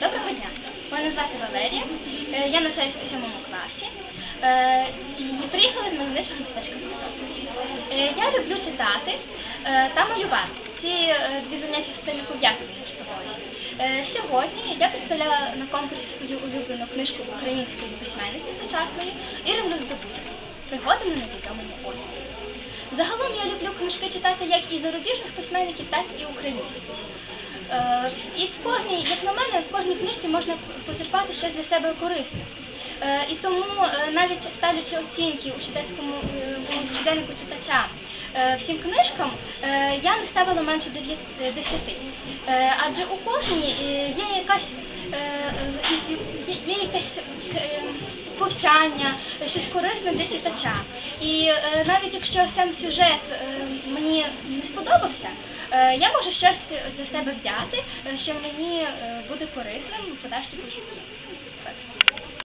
Доброго дня. Мене звати Валерія. Е, Я навчаюся у сьомому класі. Е, І приїхала з мальовничого містечка Косток. Е, Я люблю читати та малювати. Ці дві заняття стилі пов'язані між собою. Сьогодні я представляла на конкурсі свою улюблену книжку української письменниці сучасної Ірину Здобутку Пригоди на невідомому острові. Загалом я люблю книжки читати як і зарубіжних письменників, так і українських. Е, І в кожній, як на мене, в кожній книжці можна почерпати щось для себе корисне. Е, І тому е, навіть ставлячи оцінки у щоденському е, щоденнику читача всім книжкам, я не ставила менше 10. Е, Адже у кожній є якась є- е, повчання, щось корисне для читача. І навіть якщо сам сюжет мені не сподобався, е, я можу щось для себе взяти, е, що мені е, буде корисним в подальшому житті.